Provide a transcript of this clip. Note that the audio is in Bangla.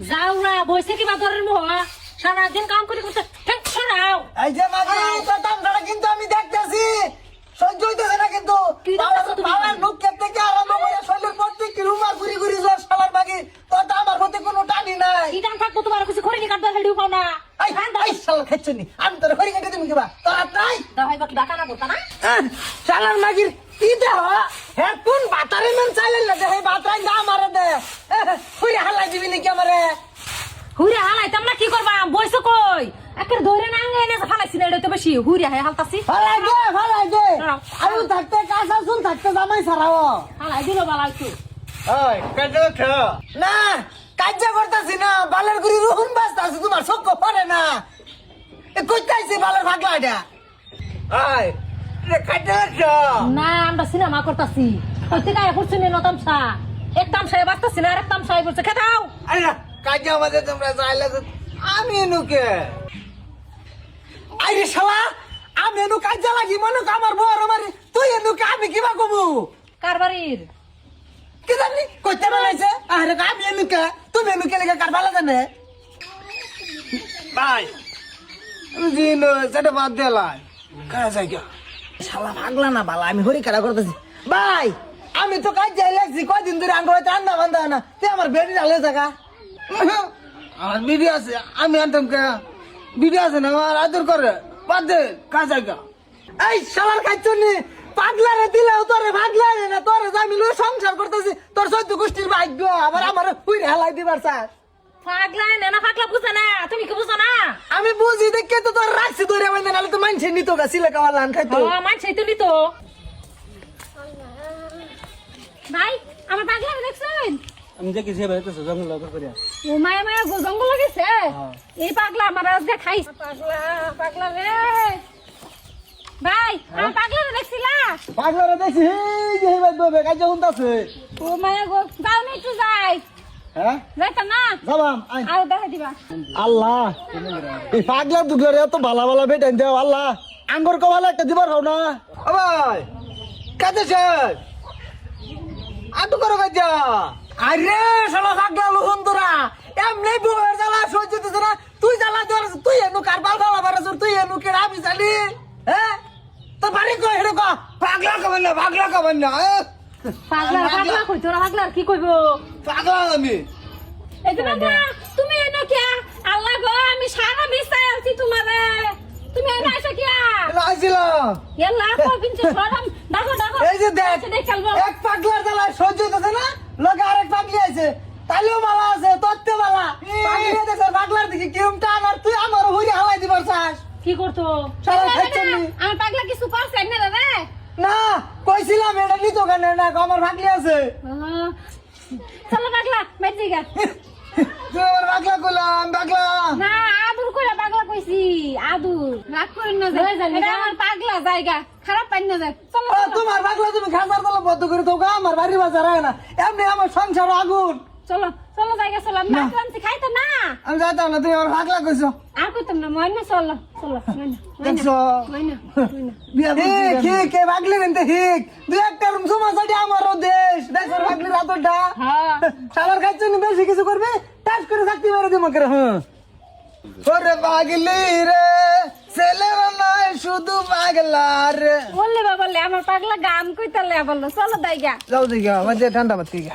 যাও না বসে কি বাদরের মোহ? সারাদিন কাম করে করতে সরাও। এই যে তোর দামটা কিন্তু আমি দেখতেছি। সহ্য হইতেছে না কিন্তু? বাবার নুকের থেকে আরম্ভ করে শরীরের প্রত্যেক রুমা ঘুরি ঘুরি যাওয়া শালার বাকি তো আমার প্রতি কোনো টানি নাই। কি দাম থাকব তোমার? কিছু খড়ি কাটতে হেডিও পাও না। এই এই শালা খেচ্ছনি আমি তোর হরি কেটে তুমি কিবা? তোর নাই? দাও বাকি ডাকা না করতা না? আহ, শালার মাগির কি দেহ? হে কোন বাতারে মন চাইলে না হে বাতাই না আমারে দে। হইরে হালাই দিবি নাকি হুরে হালাইতাম না কি করবা? বইছো কই? একের ধরে না আঙ্গে এনে ফালাইছি না এটা বেশি। হুরে হাই হালতাছি। ফালাই দে ফালাই দে। আলু থাকতে কাঁচা চুল থাকতে জামাই সারাও হালাই দিল বালা একটু। ওই কাজে ওঠো না কাজ্য করতেছি না বালের গুড়ি রুহুন বাজতাছি তোমার চোখ পড়ে না। এ কইতাইছি বালের ভাগলা এটা রে কাজে ওঠো না আমরা সিনেমা করতাছি। কইতে গায়ে পড়ছে নে নতামসা এক তামসায় বাঁচতাছি না আর এক তামসায় পড়ছে খেতাও কাজে আমাদের তোমরা চাইলে আমি নুকে আইরে শালা আমি এনু কাজ্য লাগি মনে কর আমার বড় মারি তুই এনু কা? আমি কিবা কমু? কারবারির। কি জানি কইতে বানাইছে? আরে আমি এনু কা? তুমি এনু কে লেগে কার বালা জানে ভাই। দিন সেটা বাদ দিলাই কাজ যাই শালা ভাগলা না বালা আমি হরি কারা করতেছি? ভাই আমি তো কাজ যাই লাগছি কয়দিন ধরে আঙ্গ হয়তো আন্না বান্ধা না। তুই আমার বেডি ডালে থাকা আমার বিবি আছে আমি আনতাম কে? বিবি আছে না আমার আদর করে। বাদ দে কাজ যাই এই শালার খাইছনি পাগলা রে দিলেও তোরে ভাগলা রে না তোরে আমি লই সংসার করতেছি তোর চৈদ্দ গোষ্ঠীর ভাগ্য আবার আমার হুইরে হালাই দিবার স্যার পাগলা না না পাগলা বুঝে না তুমি কি বুঝো না? আমি বুঝি দেখে তো তোর রাখছি ধরে নাহলে তো মানছে নিত গা সিলে কাওয়া লান খাইতো ও মানছে তুলি তো। ভাই আমার পাগলা দেখছেন? আমি দেখি জঙ্গল করিয়া। ও মায়া মায়া জঙ্গল গেছে? এই পাগলা আমার আজকে খাইছ। পাগলা পাগলা রে। ভাই পাগলা রে দেখছিলা? পাগলা রে দেখছি এই যে হেবাই ববে কাজ হুনতাছে ও মায়া গো যাও না একটু যাই। হ্যাঁ? না? যাবাম আই আর দেখা দিবা। আল্লাহ এই পাগলা দুগরে এত ভালা ভালা বেটাইন দেও আল্লাহ। আঙ্গুর কবালে একটা দিবার হও না। ভাই কাজে আটু করো কাজা। আরে শালা পাগলা লুহুন তোরা এমনি বউয়ের জ্বালা সহ্য দিতে না তুই জ্বালা তোর তুই এনু কারবার ভালা বারে তুই এনু কে আমি জানি হ্যাঁ তোর বাড়ি কই হেড়ে কো পাগলা কবেন না পাগলা কবেন না পাগলা পাগলা কই তোরা পাগলা কি কইবো পাগলা আমি এই বাবা তুমি এনো কিয়া আল্লাহ গো আমি সারা মিশাই আছি তোমারে তুমি এনো আইছো কিয়া এটা আইছিলাম ইয়াল্লা কই পিনছে সরম দেখো দেখো এই যে দেখ এক পাগলার জ্বালা সহ্য হইতেছে না লগে আরেক পাগলি আছে তাইলেও মালা আছে তত্ত্বে মালা পাগলি দেখে পাগলার দিকে কিরম টান আর তুই আমার হইরে হালাই দিবার চাস। কি করতো? শালা খাইছেন নি? আমার পাগলা কিছু করছে না রে না কইছিলাম এটা নিত কেন? না আমার ভাগলি আছে। চলো পাগলা বাইরে গা। তুই আমার পাগলা করলাম পাগলা। না কইছি আদুর রাগ করেন না যায় এটা আমার পাগলা জায়গা খারাপ পাই না যায় তোমার পাগলা তুমি খাসার তলে বদ্ধ করে তো আমার বাড়ির বাজার হয় না। এমনি আমার সংসার আগুন। চলো চলো জায়গা চলো। আমি না। মাছ খাইতো না। আমি যাইতাম না তুমি আমার পাগলা কইছো। আর কইতাম না ময়না চলো চলো দেখছ? ময়না ময়না হিক হিক পাগলি নিতে হিক দুই একটা রুম সমাজ আমারও দেশ। দেশের পাগলির আদরটা। হ্যাঁ। সালার খাইছে না বেশি কিছু করবে টাচ করে থাকতে পারে দিমাকে হ্যাঁ ওরে পাগলি রে ছেলেরা নয় শুধু পাগলার রে। বললে বাবা আমার পাগলা গান কইতালে বলল চলো দাইগা। যাও দিকে আমাদের ঠান্ডা বাদ দিকে